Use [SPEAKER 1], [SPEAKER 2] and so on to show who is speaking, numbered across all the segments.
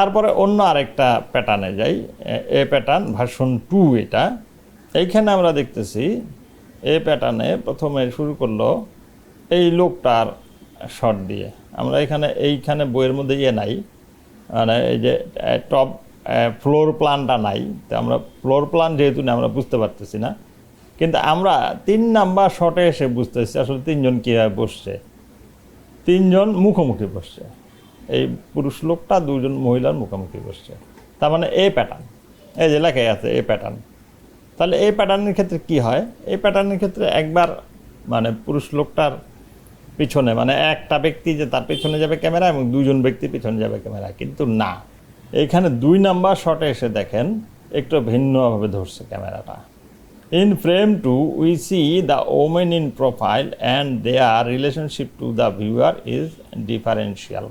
[SPEAKER 1] তারপরে অন্য আরেকটা প্যাটার্নে যাই। এ- প্যাটার্ন ভার্সন টু এটা। এইখানে আমরা দেখতেছি, এ প্যাটার্নে প্রথমে শুরু করল এই লোকটার শট দিয়ে। আমরা এখানে, এইখানে বইয়ের মধ্যে ইয়ে নাই। মানে এই যে টপ ফ্লোর প্ল্যানটা নাই। তো আমরা ফ্লোর প্ল্যান যেহেতু না আমরা বুঝতে পারতেছি না। কিন্তু আমরা তিন নাম্বার শটে এসে বুঝতেছি আসলে তিনজন কীভাবে বসছে। তিনজন মুখোমুখি বসছে। এই পুরুষ লোকটা দুজন মহিলার মুখোমুখি বসছে। তার মানে এই প্যাটার্ন এই যে লেখাই আছে এই প্যাটার্ন তাহলে এই প্যাটার্নের ক্ষেত্রে কি হয়? এই প্যাটার্নের ক্ষেত্রে একবার মানে পুরুষ লোকটার পিছনে মানে একটা ব্যক্তি যে তার পিছনে যাবে ক্যামেরা এবং দুজন ব্যক্তি পিছনে যাবে ক্যামেরা কিন্তু না। এইখানে দুই নাম্বার শটে এসে দেখেন একটু ভিন্নভাবে ধরছে ক্যামেরাটা। In frame 2, we see the woman in profile and their relationship to the viewer is differential.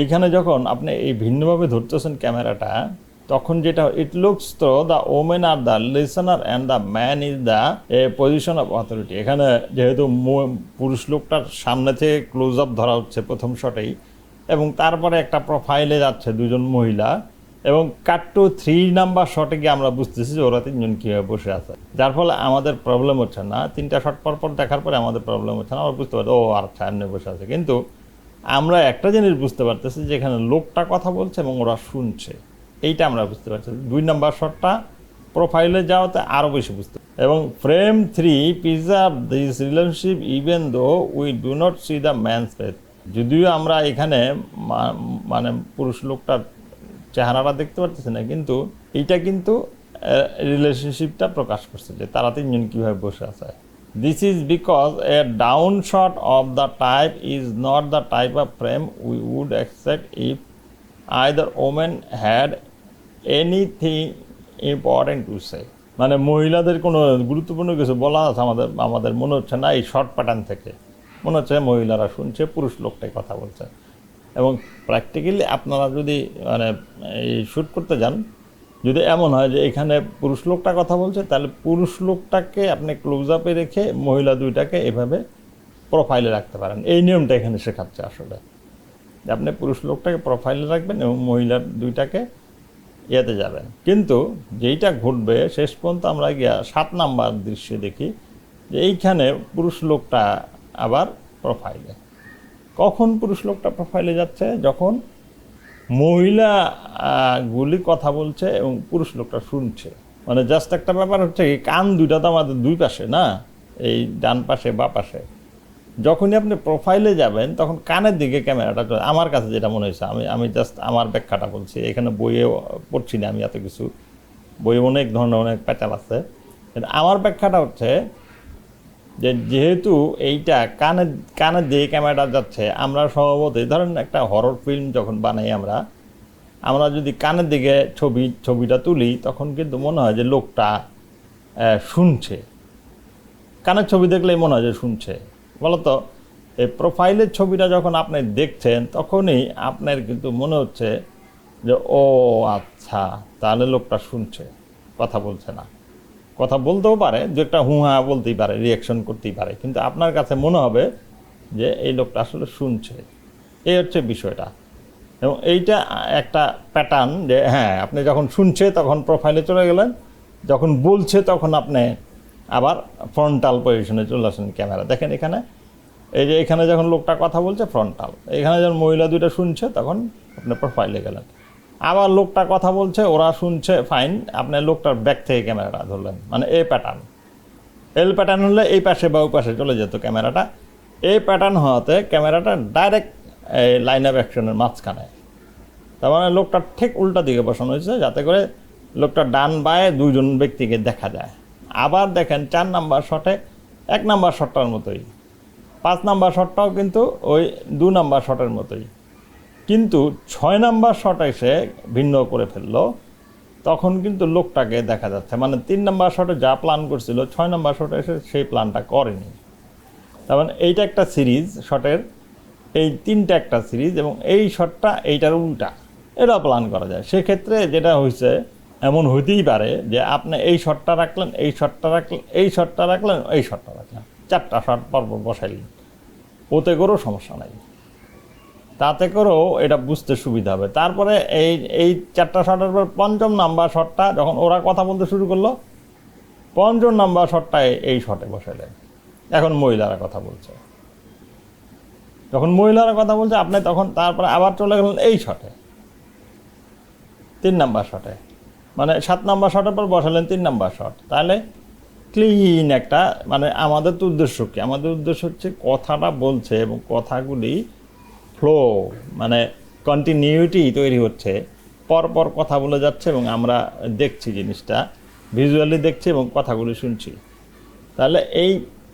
[SPEAKER 1] এইখানে যখন আপনি এই ভিন্নভাবে ধরতেছেন ক্যামেরাটা, তখন যেটা it looks to the women are the listener and the man is the a position of authority এখানে যেহেতু পুরুষ লোকটার সামনে থেকে ক্লোজ আপ ধরা হচ্ছে প্রথম শটেই এবং তারপরে একটা প্রোফাইলে যাচ্ছে দুজন মহিলা, এবং কাট টু থ্রি নাম্বার শটে গিয়ে আমরা বুঝতেছি যে ওরা তিনজন কীভাবে বসে আছে। যার ফলে আমাদের প্রবলেম হচ্ছে না। তিনটা শট পর পর দেখার পরে আমাদের প্রবলেম হচ্ছে না। আমরা বুঝতে পারি ও আর সামনে বসে আছে। কিন্তু আমরা একটা জিনিস বুঝতে পারতেছি যেখানে লোকটা কথা বলছে এবং ওরা শুনছে। এইটা আমরা বুঝতে পারছি। দুই নাম্বার শটটা প্রোফাইলে যাওয়াতে আরও বেশি বুঝতে এবং frame three preserve this relationship even though we do not see the man's face যদিও আমরা এখানে মানে পুরুষ লোকটার চেহারাটা দেখতে পারতেছি না, কিন্তু এইটা কিন্তু রিলেশনশিপটা প্রকাশ করছে যে তারা তিনজন কীভাবে বসে আছে। This is because a down shot of the type is not the type of frame we would accept if either women had anything important to say মানে মহিলাদের কোনো গুরুত্বপূর্ণ কিছু বলা আছে আমাদের আমাদের মনে হচ্ছে না এই শর্ট প্যাটার্ন থেকে। মনে হচ্ছে মহিলারা শুনছে, পুরুষ লোকটাই কথা বলছে। এবং প্র্যাকটিক্যালি আপনারা যদি মানে এই শ্যুট করতে যান যদি এমন হয় যে এখানে পুরুষ লোকটা কথা বলছে, তাহলে পুরুষ লোকটাকে আপনি ক্লোজ আপে রেখে মহিলা দুইটাকে এভাবে প্রোফাইলে রাখতে পারেন। এই নিয়মটা এখানে শেখাচ্ছে আসলে। যে আপনি পুরুষ লোকটাকে প্রোফাইলে রাখবেন এবং মহিলার দুইটাকে ইয়েতে যাবেন। কিন্তু যেইটা ঘটবে, শেষ পর্যন্ত আমরা গিয়া সাত নাম্বার দৃশ্যে দেখি যে এইখানে পুরুষ লোকটা আবার প্রোফাইলে কখন পুরুষ লোকটা প্রোফাইলে যাচ্ছে? যখন মহিলা গুলি কথা বলছে এবং পুরুষ লোকটা শুনছে। মানে জাস্ট একটা ব্যাপার হচ্ছে কি, কান দুইটা তো আমাদের দুই পাশে না? এই ডান পাশে, বা পাশে। যখনই আপনি প্রোফাইলে যাবেন, তখন কানের দিকে ক্যামেরাটা চলে। আমার কাছে যেটা মনে হয়েছে, আমি আমি জাস্ট আমার ব্যাখ্যাটা বলছি। এখানে বইয়ে পড়ছি না আমি এত কিছু। বইয়ে অনেক ধরনের, অনেক প্যাচাল আছে। আমার ব্যাখ্যাটা হচ্ছে যে যেহেতু এইটা কানে কানের দিকে ক্যামেরাটা যাচ্ছে, আমরা স্বভাবতই, ধরেন একটা হরর ফিল্ম যখন বানাই আমরা আমরা যদি কানের দিকে ছবি, ছবিটা তুলি, তখন কিন্তু মনে হয় যে লোকটা শুনছে। কানের ছবি দেখলেই মনে হয় যে শুনছে। বলতো, এই প্রোফাইলের ছবিটা যখন আপনি দেখছেন, তখনই আপনার কিন্তু মনে হচ্ছে যে, ও আচ্ছা তাহলে লোকটা শুনছে, কথা বলছে না। কথা বলতেও পারে যে একটা হুহা বলতেই পারে রিয়াকশন করতেই পারে, কিন্তু আপনার কাছে মনে হবে যে এই লোকটা আসলে শুনছে। এই হচ্ছে বিষয়টা। এবং এইটা একটা প্যাটার্ন যে হ্যাঁ আপনি যখন শুনছে তখন প্রোফাইলে চলে গেলেন, যখন বলছে তখন আপনি আবার ফ্রন্টাল পজিশনে চলে আসেন ক্যামেরা দেখেন এখানে, এই যে এখানে যখন লোকটা কথা বলছে ফ্রন্টাল এখানে যখন মহিলা দুইটা শুনছে তখন আপনি প্রোফাইলে গেলেন। আবার লোকটা কথা বলছে, ওরা শুনছে ফাইন আপনি লোকটার ব্যাক থেকে ক্যামেরাটা ধরলেন মানে এ প্যাটার্ন এল প্যাটার্ন হলে এই পাশে বা ওই পাশে চলে যেত ক্যামেরাটা। এই প্যাটার্ন হওয়াতে ক্যামেরাটা ডাইরেক্ট এই লাইন অফ অ্যাকশনের মাঝখানে। তার মানে লোকটা ঠিক উল্টা দিকে বসানো হয়েছে, যাতে করে লোকটা ডান বায়ে দুইজন ব্যক্তিকে দেখা যায়। আবার দেখেন, চার নাম্বার শটে এক নাম্বার শটটার মতোই। পাঁচ নাম্বার শটটাও কিন্তু ওই দু নাম্বার শটের মতোই। কিন্তু ছয় নাম্বার শট এসে ভিন্ন করে ফেলল, তখন কিন্তু লোকটাকে দেখা যাচ্ছে। মানে তিন নাম্বার শটে যা প্ল্যান করছিল, ছয় নাম্বার শটে এসে সেই প্ল্যানটা করেনি। তার মানে এইটা একটা সিরিজ শটের এই তিনটা একটা সিরিজ এবং এই শটটা এইটার উল্টা। এটা প্ল্যান করা যায়। সেক্ষেত্রে যেটা হয়েছে এমন হইতেই পারে যে আপনি এই শটটা রাখলেন, এই শটটা রাখলেন, এই শটটা রাখলেন, এই শটটা রাখলেন। চারটা শট পরপর বসাইলেন। ওতে করেও সমস্যা নাই। তাতে করেও এটা বুঝতে সুবিধা হবে। তারপরে এই এই চারটা শটের পর পঞ্চম নাম্বার শটটা যখন ওরা কথা বলতে শুরু করল, পঞ্চম নাম্বার শটটা এই শটে বসালেন এখন মহিলারা কথা বলছে। যখন মহিলারা কথা বলছে, আপনি তখন তারপরে আবার চলে গেলেন এই শটে তিন নাম্বার শটে মানে সাত নাম্বার শটের পর বসালেন তিন নাম্বার শট তাহলে ক্লিন একটা মানে আমাদের তো উদ্দেশ্য কি? আমাদের উদ্দেশ্য হচ্ছে কথাটা বলছে এবং কথাগুলি ফ্লো মানে কন্টিনিউটি তৈরি হচ্ছে। পরপর কথা বলে যাচ্ছে এবং আমরা দেখছি জিনিসটা ভিজুয়ালি দেখছি এবং কথাগুলি শুনছি। তাহলে এই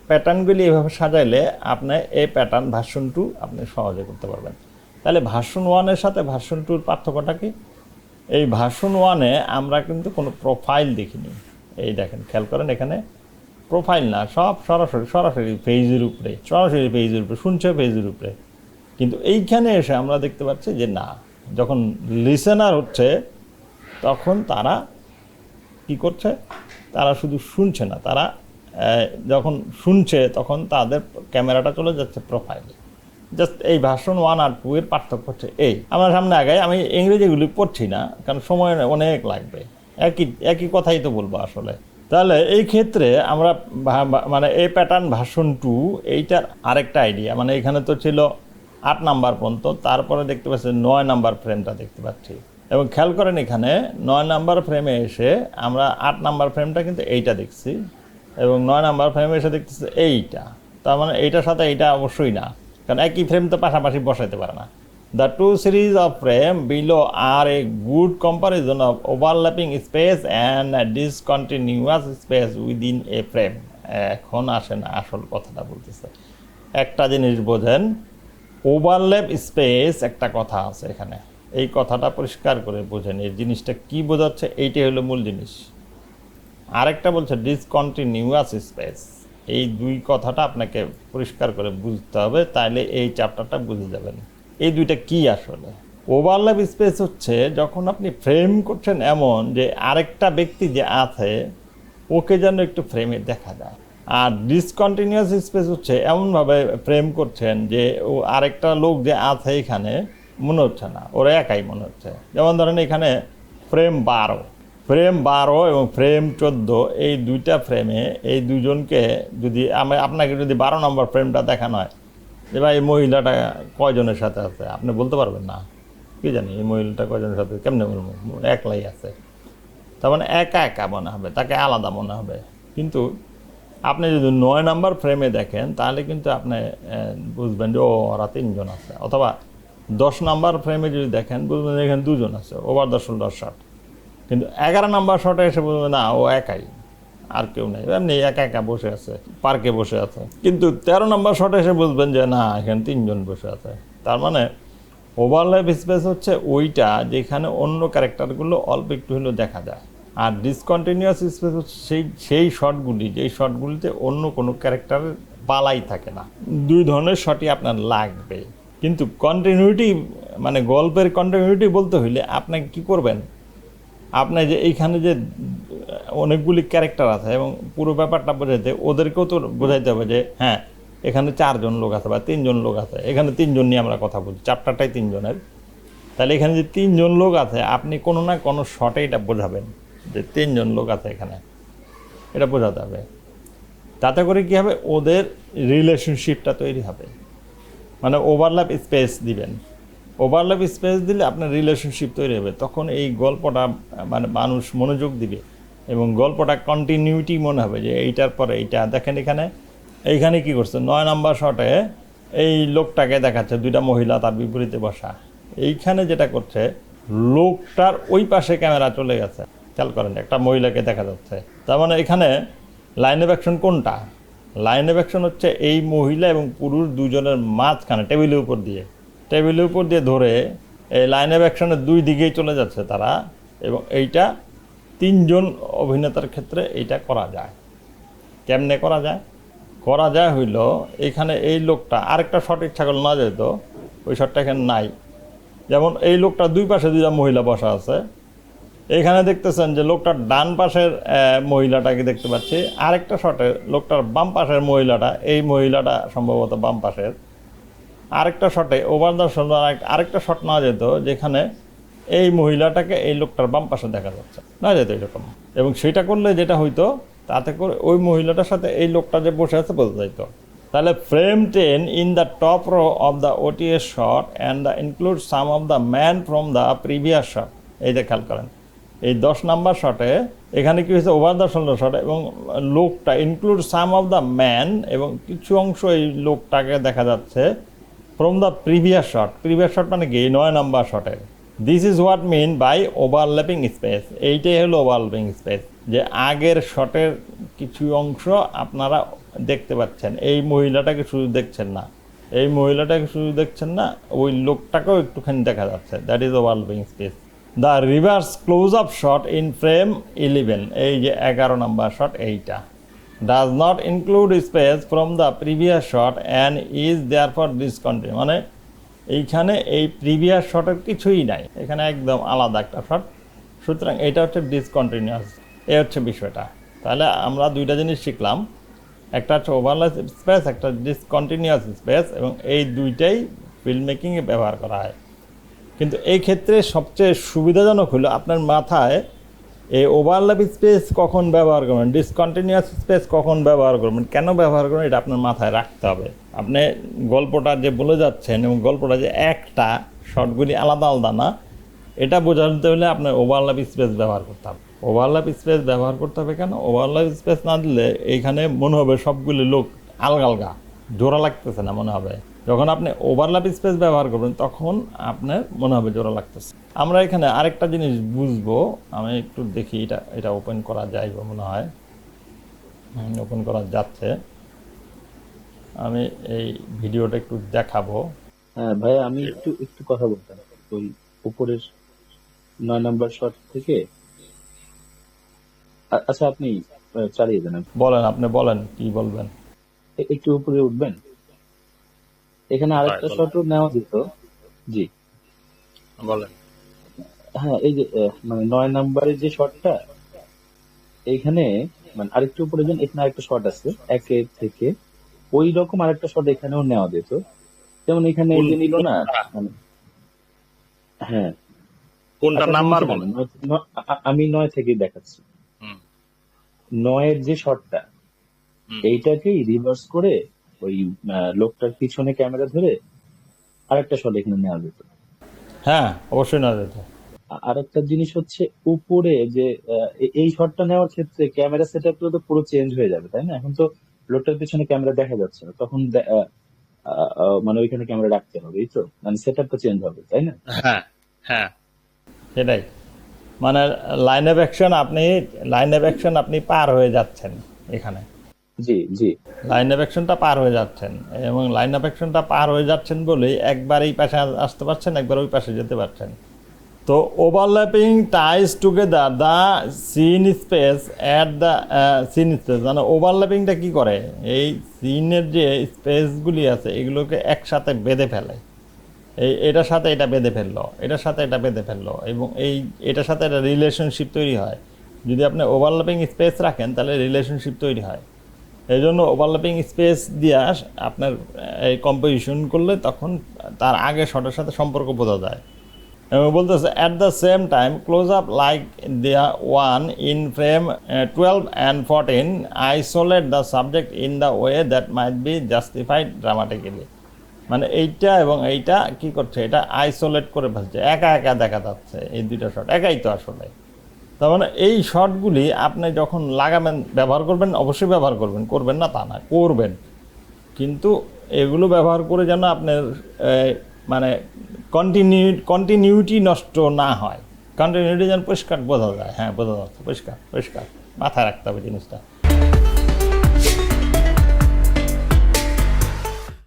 [SPEAKER 1] প্যাটার্নগুলি এভাবে সাজাইলে আপনি এই প্যাটার্ন ভার্সন টু আপনি সহজে করতে পারবেন। তাহলে ভার্সন ওয়ানের সাথে ভার্সন টুর পার্থক্যটা কি? এই ভার্সন ওয়ানে আমরা কিন্তু কোনো প্রোফাইল দেখিনি। এই দেখেন, খেয়াল করেন এখানে প্রোফাইল না, সব সরাসরি সরাসরি পেজের উপরে, সরাসরি পেজের উপরে, শুনছে পেজের উপরে। কিন্তু এইখানে এসে আমরা দেখতে পাচ্ছি যে না, যখন লিসেনার হচ্ছে, তখন তারা কি করছে? তারা শুধু শুনছে না, তারা যখন শুনছে, তখন তাদের ক্যামেরাটা চলে যাচ্ছে প্রোফাইলে জাস্ট এই ভার্সন ওয়ান আর টু এর পার্থক্য হচ্ছে এই। আমার সামনে আগে আমি ইংরেজিগুলি পড়ছি না, কারণ সময় অনেক লাগবে। একই একই কথাই তো বলব আসলে। তাহলে এই ক্ষেত্রে আমরা মানে এই প্যাটার্ন ভার্সন টু এইটার আরেকটা আইডিয়া মানে এখানে তো ছিল আট নাম্বার পর্যন্ত, তারপরে দেখতে পাচ্ছি নয় নাম্বার ফ্রেমটা দেখতে পাচ্ছি। এবং খেয়াল করেন এখানে, নয় নাম্বার ফ্রেমে এসে আমরা আট নাম্বার ফ্রেমটা কিন্তু এইটা দেখছি, এবং নয় নাম্বার ফ্রেমে এসে দেখতেছি এইটা। তার মানে এইটার সাথে এইটা অবশ্যই না, কারণ একই ফ্রেম তো পাশাপাশি বসাইতে পারে না। The two series of frame below are a good comparison of overlapping space and discontinuous space within a frame এখন আসেন আসল কথাটা বলতেছে। একটা জিনিস বোঝেন ওভারল্যাপ স্পেস একটা কথা আছে এখানে। এই কথাটা পরিষ্কার করে বোঝেন, এই জিনিসটা কি বোঝাচ্ছে, এইটাই হলো মূল জিনিস। আরেকটা বলছে ডিসকন্টিনিউয়াস স্পেস এই দুই কথাটা আপনাকে পরিষ্কার করে বুঝতে হবে, তাইলে এই চ্যাপ্টারটা বুঝে যাবেন। এই দুইটা কি আসলে? ওভারল্যাপ স্পেস হচ্ছে যখন আপনি ফ্রেম করছেন এমন যে আরেকটা ব্যক্তি যে আছে, ওকে যেন একটু ফ্রেমে দেখা যায়। আর ডিসকন্টিনিউয়াস স্পেস হচ্ছে এমনভাবে ফ্রেম করছেন যে ও আরেকটা লোক যে আছে এখানে, মনে হচ্ছে না। ওরা একাই মনে হচ্ছে। যেমন ধরেন এখানে ফ্রেম বারো। ফ্রেম বারো এবং ফ্রেম চোদ্দ, এই দুইটা ফ্রেমে এই দুজনকে যদি আমি আপনাকে যদি বারো নম্বর ফ্রেমটা দেখানো হয়, যে ভাই এই মহিলাটা কয়জনের সাথে আছে? আপনি বলতে পারবেন না। কি জানি, এই মহিলাটা কয়জনের সাথে, কেমনে বলব? একলাই আছে। তার মানে একা একা মনে হবে, তাকে আলাদা মনে হবে। কিন্তু আপনি যদি নয় নাম্বার ফ্রেমে দেখেন, তাহলে কিন্তু আপনি বুঝবেন যে, ও, ওরা তিনজন আছে। অথবা দশ নাম্বার ফ্রেমে যদি দেখেন, বুঝবেন যে এখানে দুজন আছে ওভার দশ দশ শট কিন্তু এগারো নাম্বার শটে এসে বুঝবেন, না, ও একাই, আর কেউ নেই। এমনি একা একা বসে আছে পার্কে বসে আছে। কিন্তু তেরো নম্বর শটে এসে বুঝবেন যে, না, এখানে তিনজন বসে আছে। তার মানে ওভারল্যাপ স্পেস হচ্ছে ওইটা যেখানে অন্য ক্যারেক্টারগুলো অল্প একটু হলেও দেখা যায়। আর ডিসকন্টিনিউয়াস স্পেস সেই সেই শটগুলি যেই শটগুলিতে অন্য কোনো ক্যারেক্টারের পালাই থাকে না। দুই ধরনের শটই আপনার লাগবে। কিন্তু কন্টিনিউটি মানে গল্পের কন্টিনিউটি বলতে হইলে আপনাকে কি করবেন? আপনি যে এইখানে যে অনেকগুলি ক্যারেক্টার আছে এবং পুরো ব্যাপারটা বোঝাইতে, ওদেরকেও তো বোঝাইতে হবে যে হ্যাঁ এখানে চারজন লোক আছে বা তিনজন লোক আছে। এখানে তিনজন নিয়ে আমরা কথা বলছি চারটাটাই তিনজনের। তাহলে এখানে যে তিনজন লোক আছে, আপনি কোনো না কোনো শটে এটা বোঝাবেন। যে তিনজন লোক আছে এখানে, এটা বোঝাতে হবে। তাতে করে কি হবে? ওদের রিলেশনশিপটা তৈরি হবে। মানে ওভারল্যাপ স্পেস দিবেন। ওভারল্যাপ স্পেস দিলে আপনার রিলেশনশিপ তৈরি হবে। তখন এই গল্পটা মানে মানুষ মনোযোগ দিবে এবং গল্পটা কন্টিনিউটি মনে হবে যে এইটার পরে এইটা। দেখেন এখানে, এইখানে কি করছে? নয় নম্বর শটে এই লোকটাকে দেখাচ্ছে, দুইটা মহিলা তার বিপরীতে বসা। এইখানে যেটা করছে, লোকটার ওই পাশে ক্যামেরা চলে গেছে। খেয়াল করেন, একটা মহিলাকে দেখা যাচ্ছে। তার মানে এখানে লাইন অফ অ্যাকশন কোনটা? লাইন অফ অ্যাকশন হচ্ছে এই মহিলা এবং পুরুষ দুজনের মাঝখানে টেবিলের উপর দিয়ে। টেবিলের উপর দিয়ে ধরে এই লাইন অফ অ্যাকশনের দুই দিকেই চলে যাচ্ছে তারা এবং এইটা তিনজন অভিনেতার ক্ষেত্রে এইটা করা যায়। কেমনে করা যায়? করা যায় হইল, এখানে এই লোকটা আরেকটা শট ইচ্ছা করলে না যেত, ওই শটটা এখানে নাই। যেমন এই লোকটা দুই পাশে দুইটা মহিলা বসা আছে এখানে দেখতেছেন যে লোকটার ডান পাশের মহিলাটাকে দেখতে পাচ্ছি? আরেকটা শটে লোকটার বাম পাশের মহিলাটা, এই মহিলাটা সম্ভবত বাম পাশের। আরেকটা শটে ওভার দ্য শোল্ডার আরেকটা শট না যেত, যেখানে এই মহিলাটাকে এই লোকটার বাম পাশে দেখা যাচ্ছে। না যেত এরকম। এবং সেটা করলে যেটা হইতো, তাতে করে ওই মহিলাটার সাথে এই লোকটা যে বসে আছে বোঝা যাইতো। তাহলে frame ten in the top row of the OTS shot and the include some of the man from the previous shot এই যে খেয়াল করেন। এই দশ নাম্বার শটে, এখানে কি হয়েছে? ওভার দ্য শোল্ডার শট এবং লোকটা include some of the man এবং কিছু অংশ এই লোকটাকে দেখা যাচ্ছে from the previous shot previous shot মানে কি? নয় নাম্বার শটে। This is what mean by overlapping space এইটাই হলো ওভারল্যাপিং স্পেস যে আগের শটের কিছু অংশ আপনারা দেখতে পাচ্ছেন। এই মহিলাটাকে শুধু দেখছেন না। এই মহিলাটাকে শুধু দেখছেন না, ওই লোকটাকেও একটুখানি দেখা যাচ্ছে। That is overlapping space the reverse close up shot in frame eleven এই যে এগারো নাম্বার শট এইটা। Does not include space from the previous shot and is there for discontinue মানে এইখানে এই প্রিভিয়াস শটের কিছুই নাই। এখানে একদম আলাদা একটা শট সুতরাং এটা হচ্ছে ডিসকন্টিনিউয়াস এ হচ্ছে বিষয়টা। তাহলে আমরা দুইটা জিনিস শিখলাম। একটা হচ্ছে ওভারলেস স্পেস একটা ডিসকন্টিনিউয়াস স্পেস এবং এই দুইটাই ফিল্ম মেকিংয়ে ব্যবহার করা হয়। কিন্তু এই ক্ষেত্রে সবচেয়ে সুবিধাজনক হলো আপনার মাথায় এই ওভারল্যাপ স্পেস কখন ব্যবহার করবেন ডিসকন্টিনিউয়াস স্পেস কখন ব্যবহার করবেন, কেন ব্যবহার করবেন এটা আপনার মাথায় রাখতে হবে। আপনি গল্পটা যে বলে যাচ্ছেন এবং গল্পটা যে একটা, শর্টগুলি আলাদা আলাদা না, এটা বোঝাতে হলে আপনার ওভারল্যাপ স্পেস ব্যবহার করতে হবে। ওভারল্যাপ স্পেস ব্যবহার করতে হবে কেন? ওভারল্যাপ স্পেস না দিলে এইখানে মনে হবে সবগুলি লোক আলগা আলগা জোড়া লাগতেছে না মনে হবে। যখন আপনি ওভারল্যাপ স্পেস ব্যবহার করবেন তখন আপনার মনে হবে জোড়া লাগতেছে। আমরা এখানে আরেকটা জিনিস বুঝব আমি একটু দেখি এটা এটা ওপেন করা যায় মনে হয়। ওপেন করা যাচ্ছে। আমি এই ভিডিওটা একটু দেখাবো।
[SPEAKER 2] হ্যাঁ ভাই আমি একটু একটু কথা বলতাম। ওই উপরের নয় নাম্বার শট থেকে। আচ্ছা আপনি চালিয়ে দেন।
[SPEAKER 1] বলেন আপনি বলেন কি বলবেন?
[SPEAKER 2] একটু উপরে উঠবেন? এখানে আরেকটা। শটও নেওয়া যেত। জি।
[SPEAKER 3] বলেন।
[SPEAKER 2] হ্যাঁ এই যে মানে নয় নাম্বারের যে শটটা এইখানে মানে আরেকটু উপরে যান এখানে আরেকটা শট আছে। একের থেকে ওই রকম আরেকটা শট এখানেও নেওয়া যেত। যেমন এখানে এই যে নিল না মানে হ্যাঁ।
[SPEAKER 3] কোনটা
[SPEAKER 2] আচ্ছা,
[SPEAKER 3] নাম্বার বলেন।
[SPEAKER 2] আমি নয় থেকে দেখাচ্ছি। নয়ের যে শটটা। এইটাকেই রিভার্স করে ওই লোকটার পিছনে ক্যামেরা ধরে আরেকটা শট এখানে নেওয়া যেত।
[SPEAKER 1] হ্যাঁ অবশ্যই না যেত।
[SPEAKER 2] আরেকটা জিনিস হচ্ছে উপরে যে এই শটটা নেওয়ার ক্ষেত্রে ক্যামেরা সেট আপ তো পুরো চেঞ্জ হয়ে যাবে তাই না? এখন তো লোকটার পিছনে ক্যামেরা দেখা যাচ্ছে না তখন আহ, আহ, আহ, মানে ওইখানে ক্যামেরা রাখতে হবে এই তো? মানে সেট আপটা চেঞ্জ হবে তাই না?
[SPEAKER 3] হ্যাঁ হ্যাঁ।
[SPEAKER 1] সেটাই। মানে লাইন অফ অ্যাকশন আপনি লাইন অফ অ্যাকশন আপনি পার হয়ে যাচ্ছেন এখানে।
[SPEAKER 2] জি জি।
[SPEAKER 1] লাইন অফ অ্যাকশনটা পার হয়ে যাচ্ছেন এবং লাইন অফ অ্যাকশনটা পার হয়ে যাচ্ছেন বলেই একবার এই পাশে আসতে পারছেন, একবার ওই পাশে যেতে পারছেন। তো overlapping ties together the scene space at the scene space মানে ওভারল্যাপিংটা কি করে? এই সিনের যে স্পেসগুলি আছে, এগুলোকে একসাথে বেঁধে ফেলে। এই, এটার সাথে এটা বেঁধে ফেলল, এটার সাথে এটা বেঁধে ফেলল এবং এই, এটার সাথে একটা রিলেশনশিপ তৈরি হয়। যদি আপনি ওভারল্যাপিং স্পেস রাখেন, তাহলে রিলেশনশিপ তৈরি হয়। এই জন্য ওভারল্যাপিং স্পেস দিয়ে আপনার এই কম্পোজিশন করলে তখন তার আগে শটের সাথে সম্পর্ক বোঝা যায়। এবং বলতেছে at the same time close up like the one in frame twelve and fourteen isolate the subject in the way that might be justified dramatically মানে এইটা এবং এইটা কি করছে? এটা আইসোলেট করে ফেলছে। একা একা দেখা যাচ্ছে এই দুইটা শট একাই তো আসলে। তার মানে এই শর্টগুলি আপনি যখন লাগাবেন, ব্যবহার করবেন, অবশ্যই ব্যবহার করবেন। করবেন না তা না, করবেন। কিন্তু এগুলো ব্যবহার করে যেন আপনার মানে কন্টিনিউ কন্টিনিউটি নষ্ট না হয়। কন্টিনিউটি যেন পরিষ্কার বোঝা যায়। হ্যাঁ বোঝা যাচ্ছে, পরিষ্কার পরিষ্কার। মাথায় রাখতে হবে জিনিসটা।